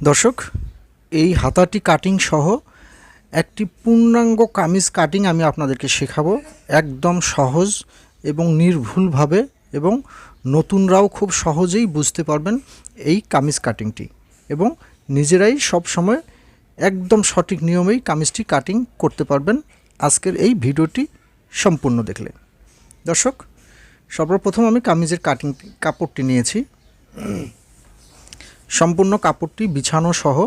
দর্শক, এই হাতাটি কাটিং সহ একটি পূর্ণাঙ্গ কামিজ কাটিং আমি আপনাদেরকে শেখাবো। একদম সহজ এবং নির্ভুলভাবে এবং নতুনরাও খুব সহজেই বুঝতে পারবেন এই কামিজ কাটিংটি এবং নিজেরাই সব সময় একদম সঠিক নিয়মেই কামিজটি কাটিং করতে পারবেন। আজকের এই ভিডিওটি সম্পূর্ণ দেখলে। দর্শক, সর্বপ্রথম আমি কামিজের কাটিং কাপড়টি নিয়েছি। সম্পূর্ণ কাপড়টি বিছানো সহ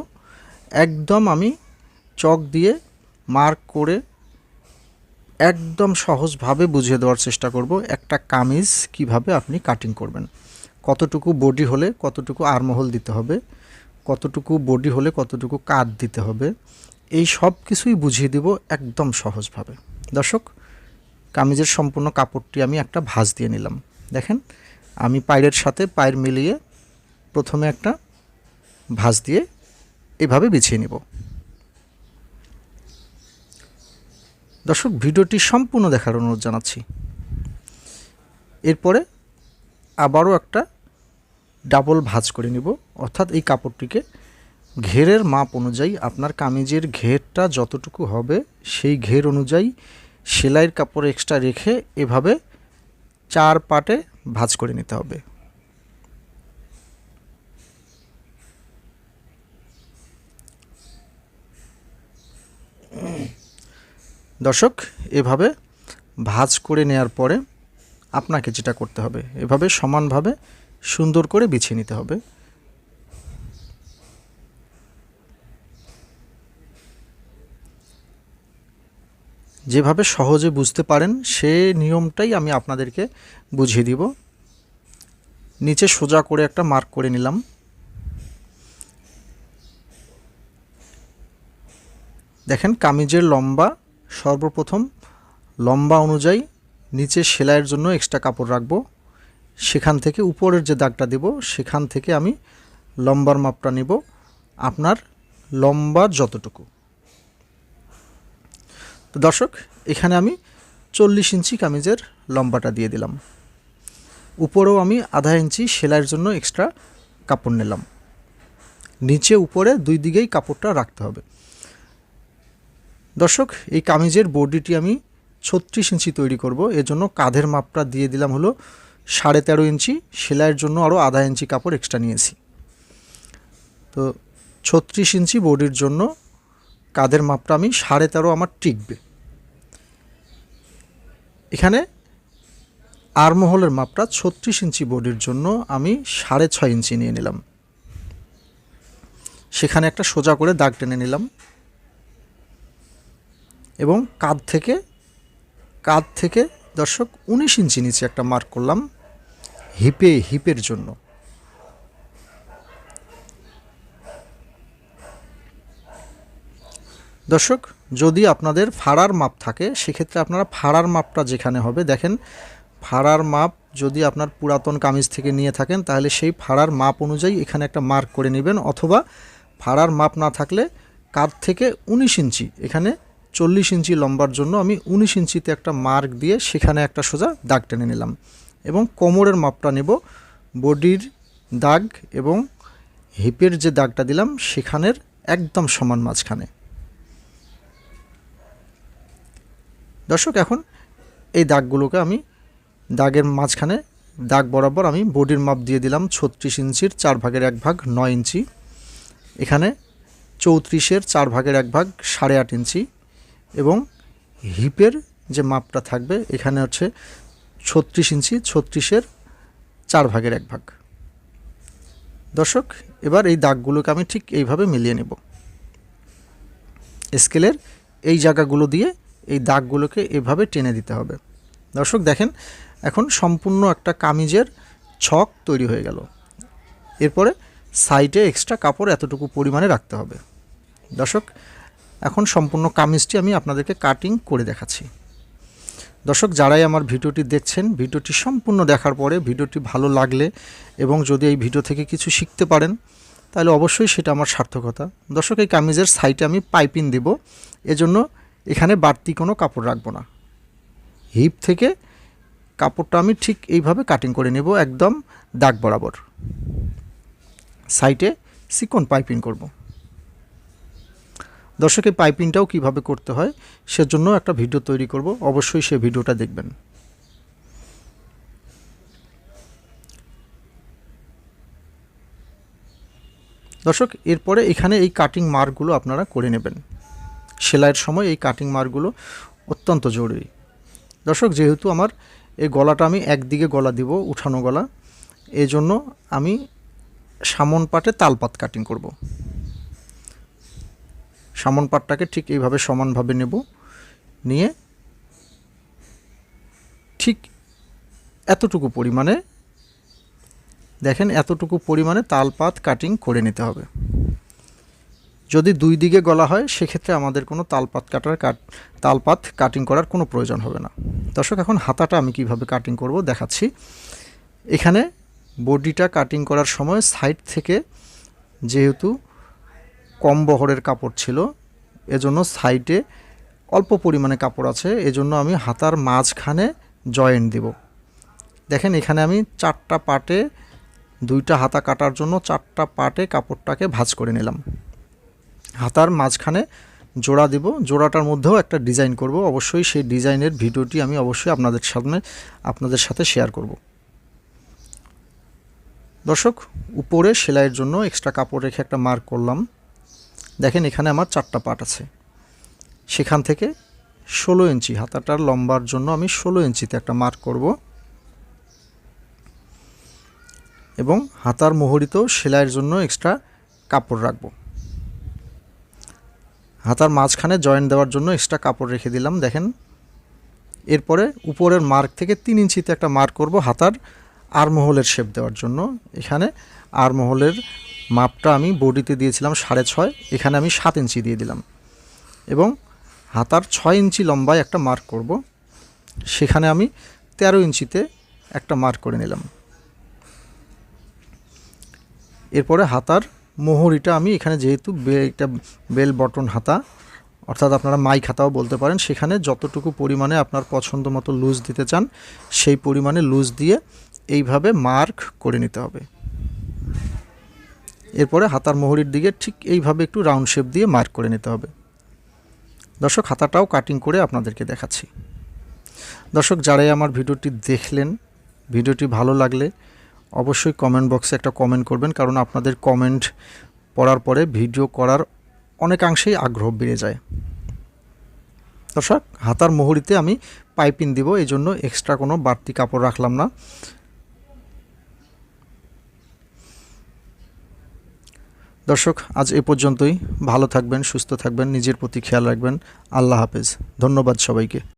একদম আমি চক দিয়ে মার্ক করে একদম সহজভাবে বুঝিয়ে দেওয়ার চেষ্টা করব একটা কামিজ কীভাবে আপনি কাটিং করবেন। কতটুকু বডি হলে কতটুকু আরমহল দিতে হবে, কতটুকু বডি হলে কতটুকু কাট দিতে হবে, এই সব কিছুই বুঝিয়ে দেব একদম সহজভাবে। দর্শক, কামিজের সম্পূর্ণ কাপড়টি আমি একটা ভাঁজ দিয়ে নিলাম। দেখেন, আমি পায়ের সাথে পায়ের মিলিয়ে প্রথমে একটা ভাঁজ দিয়ে এভাবে বিছিয়ে নিব। দর্শক, ভিডিওটি সম্পূর্ণ দেখার অনুরোধ জানাচ্ছি। এরপরে আবারও একটা ডাবল ভাঁজ করে নিব। অর্থাৎ এই কাপড়টিকে ঘেরের মাপ অনুযায়ী আপনার কামিজের ঘেরটা যতটুকু হবে সেই ঘের অনুযায়ী সেলাইয়ের কাপড় এক্সট্রা রেখে এভাবে চার পাটে ভাঁজ করে নিতে হবে। দর্শক, এভাবে ভাঁজ করে নেয়ার পরে আপনাকে যেটা করতে হবে, এভাবে সমানভাবে সুন্দর করে বিছিয়ে নিতে হবে। যেভাবে সহজে বুঝতে পারেন, সে নিয়মটাই আমি আপনাদেরকে বুঝিয়ে দিব। নিচে সোজা করে একটা মার্ক করে নিলাম। দেখেন, কামিজের লম্বা সর্বপ্রথম লম্বা অনুযায়ী নিচে সেলাইয়ের জন্য এক্সট্রা কাপড় রাখব। সেখান থেকে উপরের যে দাগটা দেব, সেখান থেকে আমি লম্বার মাপটা নিব। আপনার লম্বা যতটুকু। তো দর্শক, এখানে আমি চল্লিশ ইঞ্চি কামিজের লম্বাটা দিয়ে দিলাম। উপরেও আমি আধা ইঞ্চি সেলাইয়ের জন্য এক্সট্রা কাপড় নিলাম। নিচে উপরে দুই দিকেই কাপড়টা রাখতে হবে। দর্শক, এই কামিজের বডিটি আমি ছত্রিশ ইঞ্চি তৈরি করব। এর জন্য কাঁধের মাপটা দিয়ে দিলাম হলো সাড়ে তেরো ইঞ্চি। সেলাইয়ের জন্য আরও আধা ইঞ্চি কাপড় এক্সট্রা নিয়েছি। তো ছত্রিশ ইঞ্চি বডির জন্য কাঁধের মাপটা আমি সাড়ে তেরো আমার টিকবে। এখানে আরমহলের মাপটা ছত্রিশ ইঞ্চি বডির জন্য আমি সাড়ে ছয় ইঞ্চি নিয়ে নিলাম। সেখানে একটা সোজা করে দাগ টেনে নিলাম। এবং কাঁধ থেকে কাঁধ থেকে, দর্শক, উনিশ ইঞ্চি নিচে একটা মার্ক করলাম হিপে, হিপের জন্য। দর্শক, যদি আপনাদের ফাড়ার মাপ থাকে, সেক্ষেত্রে আপনারা ফাড়ার মাপটা যেখানে হবে, দেখেন, ফাড়ার মাপ যদি আপনার পুরাতন কামিজ থেকে নিয়ে থাকেন, তাহলে সেই ফাড়ার মাপ অনুযায়ী এখানে একটা মার্ক করে নেবেন, অথবা ফাড়ার মাপ না থাকলে কাঁধ থেকে উনিশ ইঞ্চি এখানে চল্লিশ ইঞ্চি লম্বার জন্য আমি উনিশ ইঞ্চিতে একটা মার্ক দিয়ে সেখানে একটা সোজা দাগ টেনে নিলাম এবং কোমরের মাপটা নেব বডির দাগ এবং হিপের যে দাগটা দিলাম সেখানের একদম সমান মাঝখানে। দর্শক, এখন এই দাগগুলোকে আমি দাগের মাঝখানে দাগ বরাবর আমি বডির মাপ দিয়ে দিলাম ছত্রিশ ইঞ্চির চার ভাগের এক ভাগ নয় ইঞ্চি। এখানে চৌত্রিশের চার ভাগের এক ভাগ সাড়ে আট ইঞ্চি। এবং হিপের যে মাপটা থাকবে, এখানে হচ্ছে ছত্রিশ ইঞ্চি, ছত্রিশের চার ভাগের এক ভাগ। দর্শক, এবার এই দাগগুলোকে আমি ঠিক এইভাবে মিলিয়ে নেব। স্কেলের এই জায়গাগুলো দিয়ে এই দাগগুলোকে এভাবে টেনে দিতে হবে। দর্শক, দেখেন, এখন সম্পূর্ণ একটা কামিজের ছক তৈরি হয়ে গেল। এরপরে সাইডে এক্সট্রা কাপড় এতটুকু পরিমাণে রাখতে হবে। দর্শক এখন সম্পূর্ণ কামিজটি আমি আপনাদেরকে কাটিং করে দেখাচ্ছি। দর্শক, যারাই আমার ভিডিওটি দেখছেন, ভিডিওটি সম্পূর্ণ দেখার পরে ভিডিওটি ভালো লাগলে এবং যদি এই ভিডিও থেকে কিছু শিখতে পারেন, তাহলে অবশ্যই সেটা আমার সার্থকতা। দর্শক, এই কামিজের সাইডে আমি পাইপিং দেব। এজন্য এখানে বাড়তি কোনো কাপড় রাখব না। হিপ থেকে কাপড়টা আমি ঠিক এইভাবে কাটিং করে নেব, একদম দাগ বরাবর। সাইডে সিকন পাইপিং করব। দর্শক এই পাইপিংটাও কীভাবে করতে হয় সেজন্য একটা ভিডিও তৈরি করব। অবশ্যই সে ভিডিওটা দেখবেন। দর্শক, এরপরে এখানে এই কাটিং মার্কগুলো আপনারা করে নেবেন। সেলাইয়ের সময় এই কাটিং মার্কগুলো অত্যন্ত জরুরি। দর্শক, যেহেতু আমার এই গলাটা আমি একদিকে গলা দিব, উঠানো গলা এই জন্য আমি সামন পাটে তালপাত কাটিং করব। সামন পাটটাকে ঠিক এইভাবে সমানভাবে নেব। নিয়ে ঠিক এতটুকু পরিমাণে, দেখেন এতটুকু পরিমাণে তালপাত কাটিং করে নিতে হবে। যদি দুই দিকে গলা হয়, সেক্ষেত্রে আমাদের কোনো তালপাত কাটার কাট তালপাত কাটিং করার কোনো প্রয়োজন হবে না। দর্শক, এখন হাতাটা আমি কীভাবে কাটিং করব দেখাচ্ছি। এখানে বডিটা কাটিং করার সময় সাইড থেকে যেহেতু কম বহরের কাপড় ছিল, এজন্য সাইডে অল্প পরিমাণে কাপড় আছে, এজন্য আমি হাতার মাঝখানে জয়েন্ট দেব। দেখেন এখানে আমি চারটা পাটে, দুইটা হাতা কাটার জন্য চারটা পাটে কাপড়টাকে ভাঁজ করে নিলাম। হাতার মাঝখানে জোড়া দিব, জোড়াটার মধ্যেও একটা ডিজাইন করব, অবশ্যই সেই ডিজাইনের ভিডিওটি আমি অবশ্যই আপনাদের সামনে, আপনাদের সাথে শেয়ার করব। দর্শক, উপরে সেলাইয়ের জন্য এক্সট্রা কাপড় রেখে একটা মার্ক করলাম। দেখেন এখানে আমার চারটা পাট আছে। সেখান থেকে ষোলো ইঞ্চি হাতাটার লম্বার জন্য আমি ষোলো ইঞ্চিতে একটা মার্ক করব। এবং হাতার মোহরিতেও সেলাইয়ের জন্য এক্সট্রা কাপড় রাখব। হাতার মাঝখানে জয়েন্ট দেওয়ার জন্য এক্সট্রা কাপড় রেখে দিলাম, দেখেন। এরপরে উপরের মার্ক থেকে তিন ইঞ্চিতে একটা মার্ক করব হাতার আরমহলের শেপ দেওয়ার জন্য এখানে। আরমহলের মাপটা আমি বডিতে দিয়েছিলাম সাড়ে ছয়, এখানে আমি সাত ইঞ্চি দিয়ে দিলাম। এবং হাতার ছয় ইঞ্চি লম্বায় একটা মার্ক করব। সেখানে আমি তেরো ইঞ্চিতে একটা মার্ক করে নিলাম। এরপরে হাতার মোহরিটা আমি এখানে যেহেতু একটা বেল বটন হাতা, অর্থাৎ আপনারা মাইক হাতাও বলতে পারেন, সেখানে যতটুকু পরিমাণে আপনার পছন্দ মতো লুজ দিতে চান, সেই পরিমাণে লুজ দিয়ে এইভাবে মার্ক করে নিতে হবে। এরপরে হাতার মোহরির দিকে ঠিক এইভাবে একটু রাউন্ড শেপ দিয়ে মার্ক করে নিতে হবে। দর্শক, হাতাটাও কাটিং করে আপনাদেরকে দেখাচ্ছি। দর্শক, যারাই আমার ভিডিওটি দেখলেন, ভিডিওটি ভালো লাগলে অবশ্যই কমেন্ট বক্সে একটা কমেন্ট করবেন, কারণ আপনাদের কমেন্ট পড়ার পরে ভিডিও করার অনেকাংশেই আগ্রহ বেড়ে যায়। দর্শক, হাতার মোহরিতে আমি পাইপিং দিব এই জন্য এক্সট্রা কোনো বাড়তি কাপড় রাখলাম না। দর্শক, আজ এ পর্যন্তই। ভালো থাকবেন, সুস্থ থাকবেন, নিজের প্রতি খেয়াল রাখবেন। আল্লাহ হাফেজ। ধন্যবাদ সবাইকে।